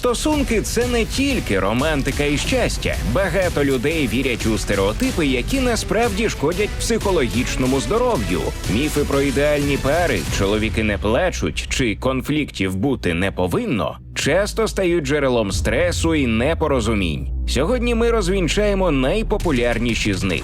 Стосунки це не тільки романтика і щастя. Багато людей вірять у стереотипи, які насправді шкодять психологічному здоров'ю. Міфи про ідеальні пари, чоловіки не плачуть чи конфліктів бути не повинно, часто стають джерелом стресу і непорозумінь. Сьогодні ми розвінчаємо найпопулярніші з них.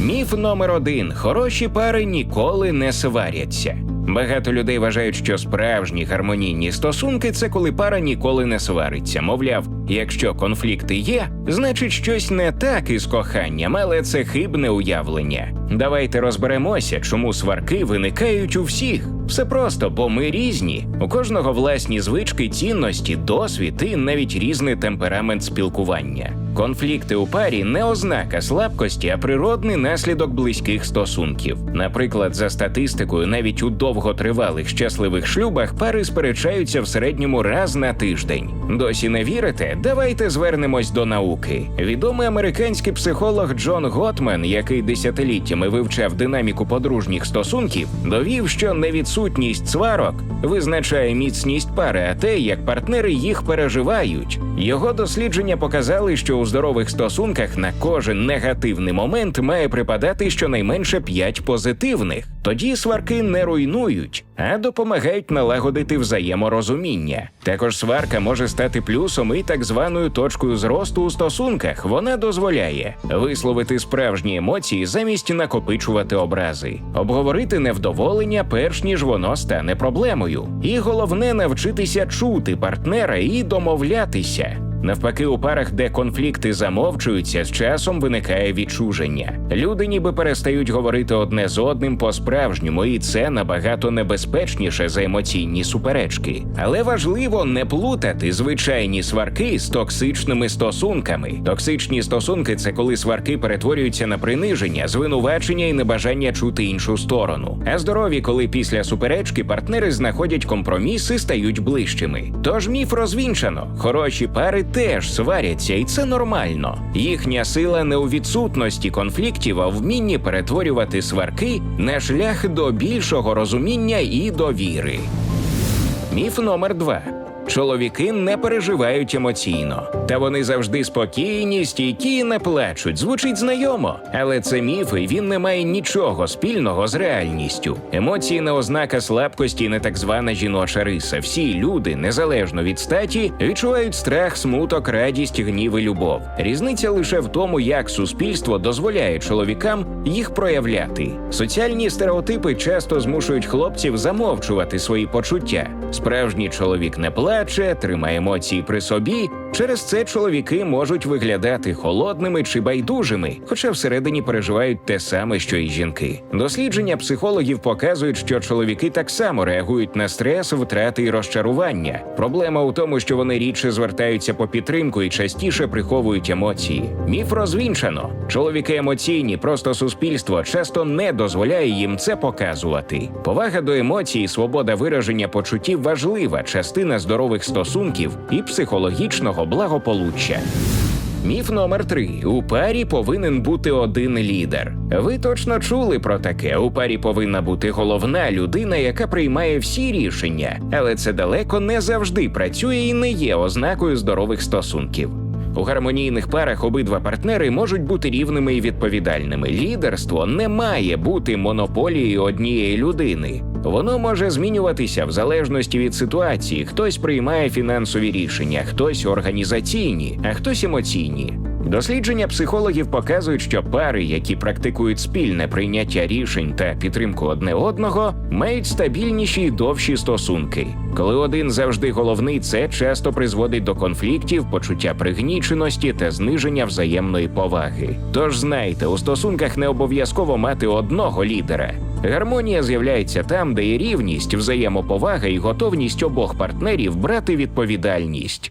Міф номер один: хороші пари ніколи не сваряться. Багато людей вважають, що справжні гармонійні стосунки це коли пара ніколи не свариться. Мовляв, якщо конфлікти є, значить щось не так із коханням, але це хибне уявлення. Давайте розберемося, чому сварки виникають у всіх. Все просто, бо ми різні. У кожного власні звички, цінності, досвід і навіть різний темперамент спілкування. Конфлікти у парі не ознака слабкості, а природний наслідок близьких стосунків. Наприклад, за статистикою, навіть у довготривалих щасливих шлюбах пари сперечаються в середньому раз на тиждень. Досі не вірите? Давайте звернемось до науки. Відомий американський психолог Джон Готман, який десятиліттями вивчав динаміку подружніх стосунків, довів, що невідсутність сварок визначає міцність пари, а те, як партнери їх переживають. Його дослідження показали, що у здорових стосунках на кожен негативний момент має припадати щонайменше 5 позитивних. Тоді сварки не руйнують, а допомагають налагодити взаєморозуміння. Також сварка може стати плюсом і так званою точкою зросту у стосунках. Вона дозволяє висловити справжні емоції замість накопичувати образи, обговорити невдоволення, перш ніж воно стане проблемою. І головне навчитися чути партнера і домовлятися. Навпаки, у парах, де конфлікти замовчуються, з часом виникає відчуження. Люди ніби перестають говорити одне з одним по-справжньому, і це набагато небезпечніше за емоційні суперечки. Але важливо не плутати звичайні сварки з токсичними стосунками. Токсичні стосунки це коли сварки перетворюються на приниження, звинувачення і небажання чути іншу сторону. А здорові, коли після суперечки партнери знаходять компроміс і стають ближчими. Тож міф розвінчано. Хороші пари теж сваряться, і це нормально. Їхня сила не у відсутності конфліктів, а вмінні перетворювати сварки на шлях до більшого розуміння і довіри. Міф номер два. Чоловіки не переживають емоційно, та вони завжди спокійні, стійкі і не плачуть. Звучить знайомо, але це міф, і він не має нічого спільного з реальністю. Емоції не ознака слабкості, не так звана жіноча риса. Всі люди, незалежно від статі, відчувають страх, смуток, радість, гнів і любов. Різниця лише в тому, як суспільство дозволяє чоловікам їх проявляти. Соціальні стереотипи часто змушують хлопців замовчувати свої почуття. Справжній чоловік не плаче, тримає емоції при собі. Через це чоловіки можуть виглядати холодними чи байдужими, хоча всередині переживають те саме, що й жінки. Дослідження психологів показують, що чоловіки так само реагують на стрес, втрати і розчарування. Проблема у тому, що вони рідше звертаються по підтримку і частіше приховують емоції. Міф розвінчано. Чоловіки емоційні, просто суспільство часто не дозволяє їм це показувати. Повага до емоцій, свобода вираження почуттів важлива частина здорових стосунків і психологічного благополуччя. Міф номер три: у парі повинен бути один лідер. Ви точно чули про таке. У парі повинна бути головна людина, яка приймає всі рішення, але це далеко не завжди працює і не є ознакою здорових стосунків. У гармонійних парах обидва партнери можуть бути рівними і відповідальними. Лідерство не має бути монополією однієї людини. Воно може змінюватися в залежності від ситуації. Хтось приймає фінансові рішення, хтось організаційні, а хтось емоційні. Дослідження психологів показують, що пари, які практикують спільне прийняття рішень та підтримку одне одного, мають стабільніші й довші стосунки. Коли один завжди головний, це часто призводить до конфліктів, почуття пригніченості та зниження взаємної поваги. Тож знайте, у стосунках не обов'язково мати одного лідера. Гармонія з'являється там, де є рівність, взаємоповага і готовність обох партнерів брати відповідальність.